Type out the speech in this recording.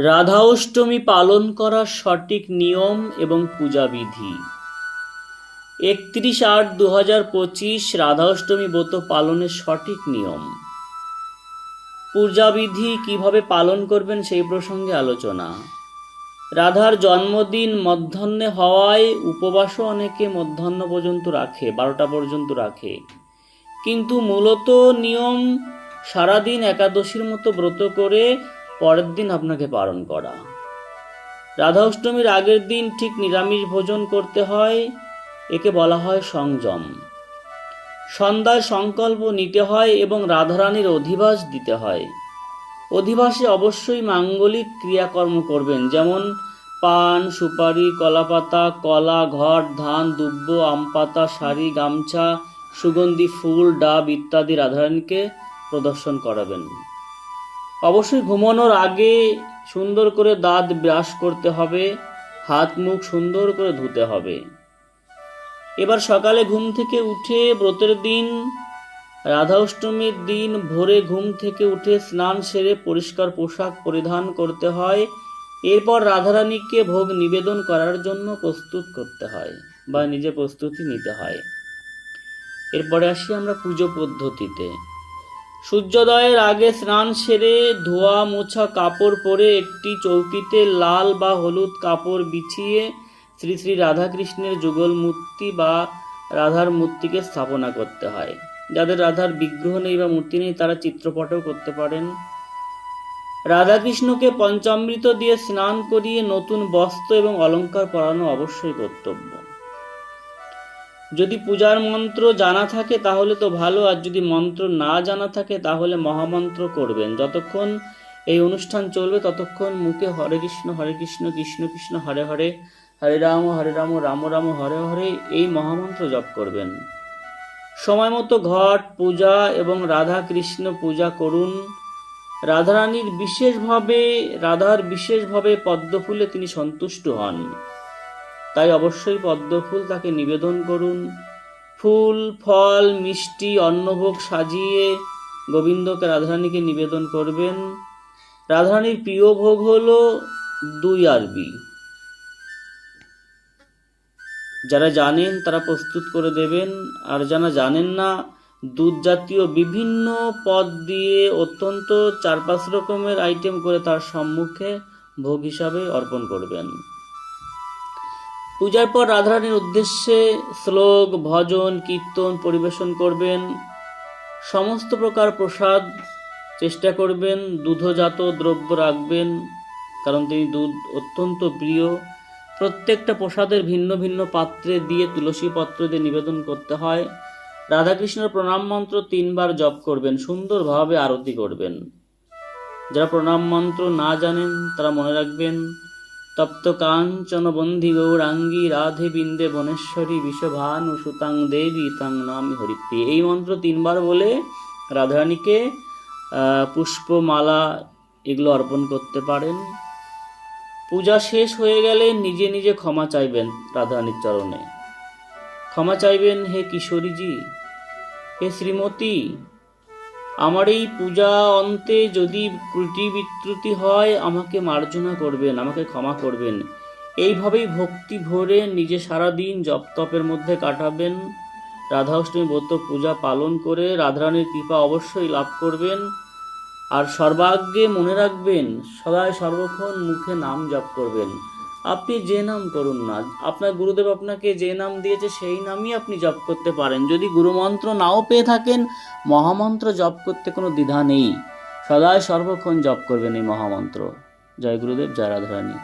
রাধা অষ্টমী পালন করার সঠিক নিয়ম এবং পূজাবিধি। একত্রিশ আট দু হাজার পঁচিশ রাধা অষ্টমী ব্রত পালনের সঠিক নিয়ম। পূজাবিধি কীভাবে পালন করবেন সেই প্রসঙ্গে আলোচনা। রাধার জন্মদিন মধ্যাহ্নে হওয়ায় উপবাসও অনেকে মধ্যাহ্ন পর্যন্ত রাখে, বারোটা পর্যন্ত রাখে। কিন্তু মূলত নিয়ম সারাদিন একাদশীর মতো ব্রত করে পরের দিন আপনাকে পালন করা। রাধা অষ্টমীর আগের দিন ঠিক নিরামিষ ভোজন করতে হয়, একে বলা হয় সংযম। সন্ধ্যায় সংকল্প নিতে হয় এবং রাধারানীর অধিবাস দিতে হয়। অধিবাসে অবশ্যই মাঙ্গলিক ক্রিয়াকর্ম করবেন, যেমন পান, সুপারি, কলাপাতা, কলা ঘট ধান, দুব্ব, আম পাতা, শাড়ি, গামছা, সুগন্ধি, ফুল, ডাব ইত্যাদি রাধারানীকে প্রদর্শন করাবেন। অবশ্যই ঘুমানোর আগে সুন্দর করে দাঁত ব্রাশ করতে হবে, হাত মুখ সুন্দর করে ধুতে হবে। এবার সকালে ঘুম থেকে উঠে ব্রতের দিন রাধা অষ্টমীর দিন ভোরে ঘুম থেকে উঠে স্নান সেরে পরিষ্কার পোশাক পরিধান করতে হয়। এরপর রাধারানীকে ভোগ নিবেদন করার জন্য প্রস্তুত করতে হয় বা নিজে প্রস্তুতি নিতে হয়। এরপরে আসি আমরা পুজো পদ্ধতিতে। সূর্যোদয়ের আগে স্নান সেরে ধোয়া মোছা কাপড় পরে একটি চৌকিতে লাল বা হলুদ কাপড় বিছিয়ে শ্রী শ্রী রাধাকৃষ্ণের যুগল মূর্তি বা রাধার মূর্তিকে স্থাপনা করতে হয়। যাদের রাধার বিগ্রহ নেই বা মূর্তি নেই, তারা চিত্রপটও করতে পারেন। রাধাকৃষ্ণকে পঞ্চামৃত দিয়ে স্নান করিয়ে নতুন বস্ত্র এবং অলংকার পরানো অবশ্যই কর্তব্য। যদি পূজার মন্ত্র জানা থাকে তাহলে তো ভালো, আর যদি মন্ত্র না জানা থাকে তাহলে মহামন্ত্র করবেন। যতক্ষণ এই অনুষ্ঠান চলবে ততক্ষণ মুখে হরে কৃষ্ণ হরে কৃষ্ণ কৃষ্ণ কৃষ্ণ, হরে হরে হরে রাম হরে রাম রাম রাম, হরে হরে এই মহামন্ত্র জপ করবেন। সময় মতো ঘট, পূজা এবং রাধা কৃষ্ণ পূজা করুন। রাধারানীর বিশেষভাবে, রাধার বিশেষভাবে পদ্মফুলে তিনি সন্তুষ্ট হন। তাই অবশ্যই পদ্মফুল তাকে নিবেদন করুন। ফুল, ফল, মিষ্টি, অন্নভোগ সাজিয়ে গোবিন্দকে রাধারানীকে নিবেদন করবেন। রাধারানীর প্রিয় ভোগ হলো দুই আরবি। যারা জানেন তারা প্রস্তুত করে দেবেন। আর যারা জানেন না, দুধ জাতীয় বিভিন্ন পদ দিয়ে অত্যন্ত চার পাঁচ রকমের আইটেম করে তার সম্মুখে ভোগ হিসাবে অর্পণ করবেন। পূজার পর রাধারানীর উদ্দেশ্যে শ্লোক, ভজন, কীর্তন পরিবেশন করবেন। সমস্ত প্রকার প্রসাদ চেষ্টা করবেন দুধজাত দ্রব্য রাখবেন, কারণ তিনি দুধ অত্যন্ত প্রিয়। প্রত্যেকটা প্রসাদের ভিন্ন ভিন্ন পাত্রে দিয়ে তুলসী পত্র দিয়ে নিবেদন করতে হয়। রাধাকৃষ্ণের প্রণাম মন্ত্র তিনবার জপ করবেন, সুন্দরভাবে আরতি করবেন। যারা প্রণাম মন্ত্র না জানেন, তারা মনে রাখবেন তপ্ত কাঞ্চন বন্ধি গৌরাঙ্গী রাধে বিন্দে বনেশ্বরী বিশ্বভানু সুতাং দেবী তাং নামি হরিপ্রিয়। এই মন্ত্র তিনবার বলে রাধারানীকে পুষ্পমালা এগুলো অর্পণ করতে পারেন। পূজা শেষ হয়ে গেলে নিজে নিজে ক্ষমা চাইবেন রাধারানীর চরণে। ক্ষমা চাইবেন হে কিশোরীজি, হে শ্রীমতী আমার এই পূজা অন্তে যদি ত্রুটি বিত্রুতি হয়, আমাকে মার্জনা করবেন, আমাকে ক্ষমা করবেন। এইভাবেই ভক্তি ভরে নিজে সারাদিন জপ তপের মধ্যে কাটাবেন। রাধা অষ্টমী ব্রত পূজা পালন করে রাধারানীর কৃপা অবশ্যই লাভ করবেন। আর সর্বাগ্যে মনে রাখবেন, সদায় সর্বক্ষণ মুখে নাম জপ করবেন। আপনি যে নাম করুন না, আপনার গুরুদেব আপনাকে যে নাম দিয়েছে সেই নামই আপনি জপ করতে পারেন। যদি গুরুমন্ত্র নাও পেয়ে থাকেন, মহামন্ত্র জপ করতে কোনো দ্বিধা নেই। সদায় সর্বক্ষণ জপ করবেন এই মহামন্ত্র। জয় গুরুদেব, জয় রাধারানী।